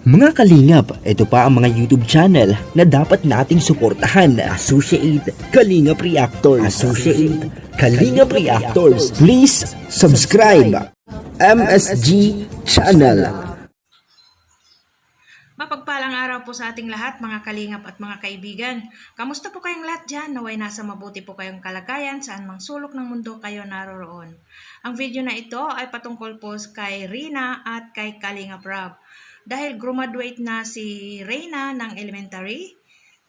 Mga kalingap, ito pa ang mga YouTube channel na dapat nating suportahan. Associate Kalingap Reactors. Associate Kalingap Reactors. Please subscribe. MSG Channel. Mapagpalang araw po sa ating lahat, mga kalingap at mga kaibigan. Kamusta po kayong lahat dyan? Naway nasa mabuti po kayong kalagayan saan mang sulok ng mundo kayo naroroon. Ang video na ito ay patungkol po kay Rina at kay Kalingap Rob. Dahil graduate na si Reyna ng elementary,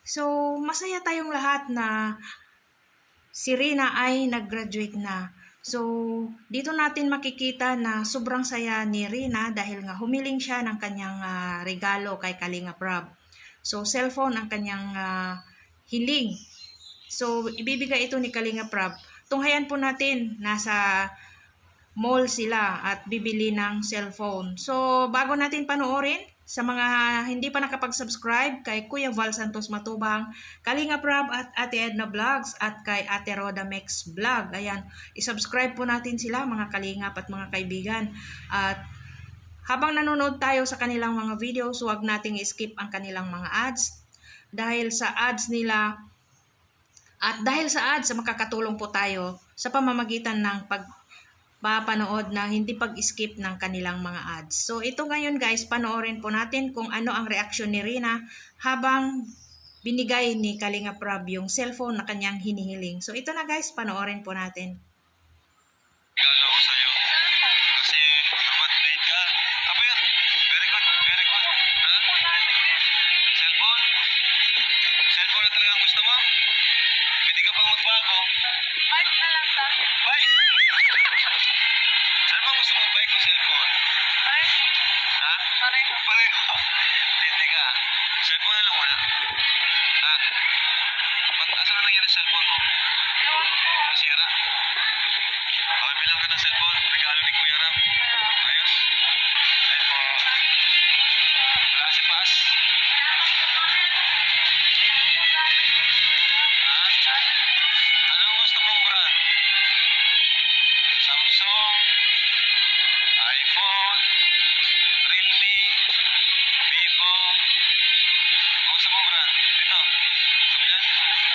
so masaya tayong lahat na si Rina ay nag-graduate na. So, dito natin makikita na sobrang saya ni Rina dahil nga humiling siya ng kanyang ah, regalo kay Kalinga Prab. So, cellphone ang kanyang ah, hiling. So, ibibigay ito ni Kalinga Prab. Tunghayan po natin, nasa mall sila at bibili ng cellphone. So, bago natin panoorin, sa mga hindi pa nakapag-subscribe kay Kuya Val Santos Matubang, Kalinga Prab at Ate Edna Vlogs at kay Ate Roda Mex Vlog. Ayan, isubscribe po natin sila mga kalingap at mga kaibigan. At habang nanonood tayo sa kanilang mga videos, huwag nating skip ang kanilang mga ads. Dahil sa ads nila, at dahil sa ads, makakatulong po tayo sa pamamagitan ng pag papanood na hindi pag-skip ng kanilang mga ads. So ito ngayon guys, panoorin po natin kung ano ang reaksyon ni Rina habang binigay ni Kalinga Prab yung cellphone na kanyang hinihiling. So ito na guys, panoorin po natin. ko sa'yo. Kasi graduate ka. Apa yan? Very good, very good. Ha? Cellphone? Cellphone na talagang gusto mo? Pwede ka pang magbago. Bike na lang sa Bike! Saan ba gusto mo bike o cellphone? Ay, Ha? pareho. Pareho. Hindi ka. Cellphone na lang muna. Ha? Ba't asan na nangyari cellphone mo? Ewan ko. Nasira? Okay, bilang ka ng cellphone. Regalo ni Kuya Ram. Ayos. Ay po. Wala si Paz. Anong gusto mong brand? Dito. Gusto mo yan? Gusto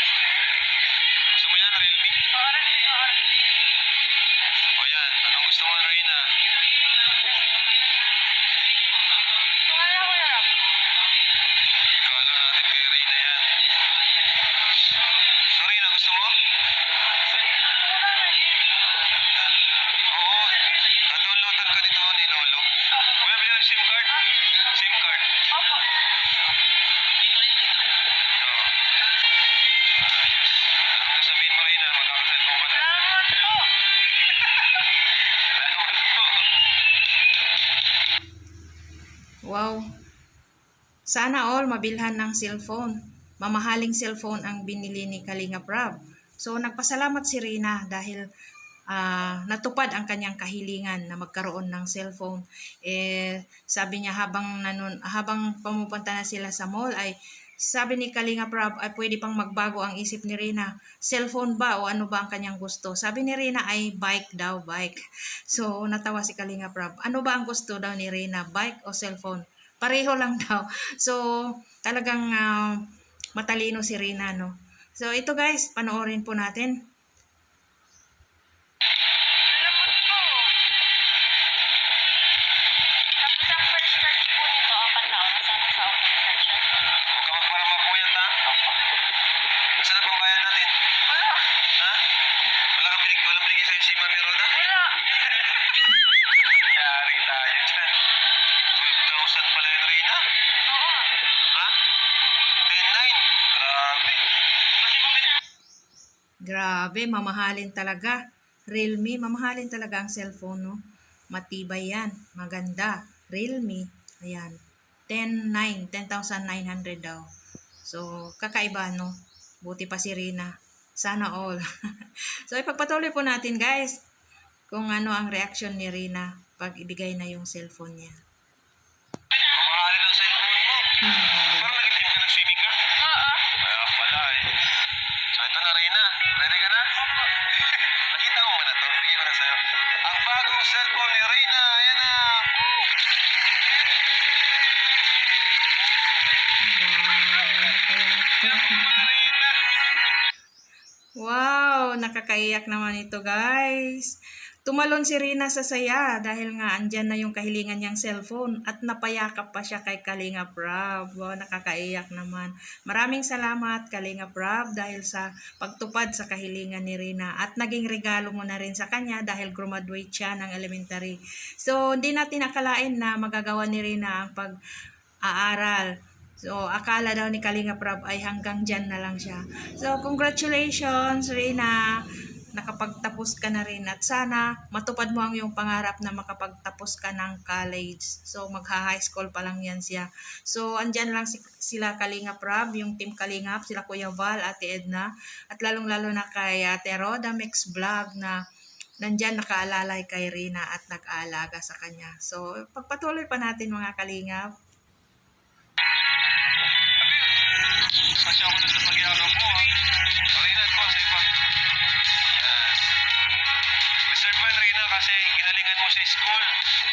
Sana all mabilhan ng cellphone. Mamahaling cellphone ang binili ni Kalinga Prab. So nagpasalamat si Rina dahil ah, natupad ang kanyang kahilingan na magkaroon ng cellphone. Eh sabi niya habang nanun, habang pumupunta na sila sa mall ay sabi ni Kalinga Prab ay pwede pang magbago ang isip ni Rina. Cellphone ba o ano ba ang kanyang gusto? Sabi ni Rina ay bike daw, bike. So natawa si Kalinga Prab. Ano ba ang gusto daw ni Rina? Bike o cellphone? Pareho lang daw. So talagang ah, matalino si Rina, no? So ito guys, panoorin po natin. Tapos first charge po 12,000 pala yung Reyna. Oo. Ha? 10,900. Grabe. Grabe, mamahalin talaga. Realme, mamahalin talaga ang cellphone, no? Matibay yan. Maganda. Realme. Ayan. 10,900. 10,900 daw. So, kakaiba, no? Buti pa si Rina. Sana all. so, ipagpatuloy po natin, guys, kung ano ang reaction ni Rina pag ibigay na yung cellphone niya. Parang nag-team ka ng swimming ka. Oo. Kaya pala eh. So ito na Reyna. Mo na to? Bibigyan ko na. Ang bagong cellphone ni Reyna. Ayan na. Wow, nakakaiyak naman ito guys. Tumalon si Rina sa saya dahil nga andyan na yung kahilingan niyang cellphone at napayakap pa siya kay Kalinga Prab. Wow, nakakaiyak naman. Maraming salamat Kalinga Prab dahil sa pagtupad sa kahilingan ni Rina at naging regalo mo na rin sa kanya dahil graduate siya ng elementary. So, hindi natin akalain na magagawa ni Rina ang pag-aaral. So, akala daw ni Kalinga Prab ay hanggang dyan na lang siya. So, congratulations, Rina. Nakapagtapos ka na rin at sana matupad mo ang iyong pangarap na makapagtapos ka ng college. So, magha-high school pa lang yan siya. So, andyan lang si, sila Kalinga Prab, yung team Kalingap, sila Kuya Val, Ate Edna, at lalong-lalo na kay Ate Roda Mix Vlog na nandyan nakaalalay kay Rina at nag-aalaga sa kanya. So, pagpatuloy pa natin mga Kalingap. Pasya ako na sa pagyakap mo, ha? Reyna, ito, sa'yo pa. Yan, Reyna, kasi ginalingan mo sa school.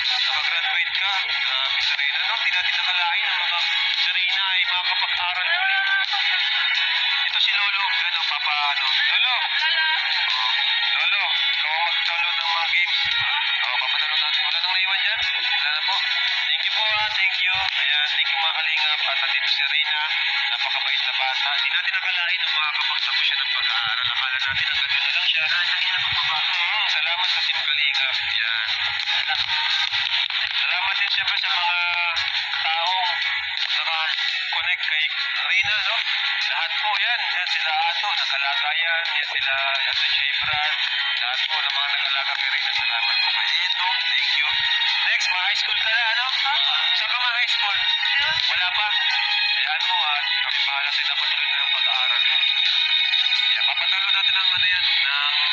Nakagraduate ka. Grabe Reyna, no? Hindi natin nakalain na mga Reyna ay makakapag-aral muli. Ito si Lolo. Ano, Papa, ano? Lolo! Oh, Lolo, ikaw ang mag-download ng mga games. Oo, papadalo natin. Wala nang naiwan dyan? Wala na po. Thank you po, ha? Thank you. Ayan, thank you mga kalingap. At nandito si Reyna. Napakabait na bata. Hindi natin nakalain na makakapagtapos salamat sa Team Kalingap. Yan. Salamat din siyempre sa mga taong naka-connect kay Reyna, no? Lahat po yan. Yan sila Ato, nag-alaga yan. Yan sila Ato Jebran. Lahat po ng mga nag-alaga kay Reyna. Salamat po kay Edo. Thank you. Next, ma-high school ka na, ano? Saan ka ma-high school? Wala pa. Ayan mo, ha? Kami bahala sa dapat tuloy ng pag-aaral mo. Yeah, papatulo natin ang ano yan, ng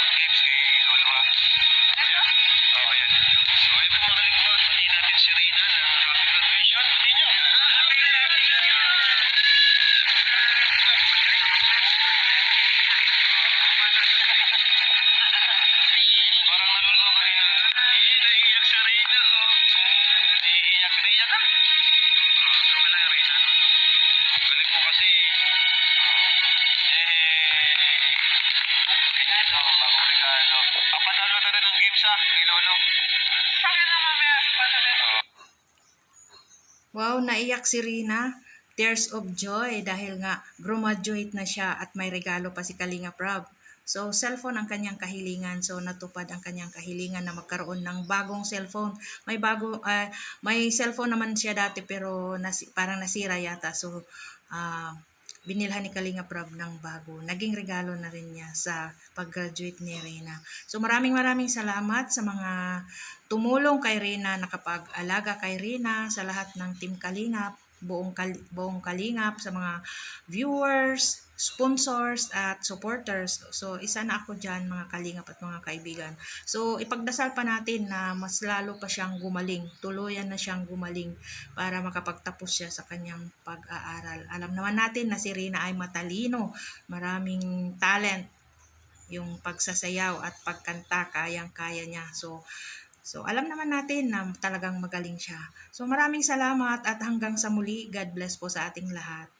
kay Lolo. Bakit na mamaya? Wow, naiyak si Rina. Tears of joy dahil nga graduate na siya at may regalo pa si Kalinga Prab. So, cellphone ang kanyang kahilingan. So, natupad ang kanyang kahilingan na magkaroon ng bagong cellphone. May bago, ah, may cellphone naman siya dati pero nasi, parang nasira yata. So, ah, binilhan ni Kalinga Prab ng bago. Naging regalo na rin niya sa pag-graduate ni Reyna. So maraming maraming salamat sa mga tumulong kay Reyna, nakapag-alaga kay Reyna, sa lahat ng Team Kalingap, buong, kal- buong Kalingap, sa mga viewers, sponsors, at supporters. So isa na ako dyan mga Kalingap at mga kaibigan. So ipagdasal pa natin na mas lalo pa siyang gumaling, tuluyan na siyang gumaling para makapagtapos siya sa kanyang pag-aaral. Alam naman natin na si Rina ay matalino, maraming talent, yung pagsasayaw at pagkanta, kayang-kaya niya. So, so alam naman natin na talagang magaling siya. So maraming salamat at hanggang sa muli, God bless po sa ating lahat.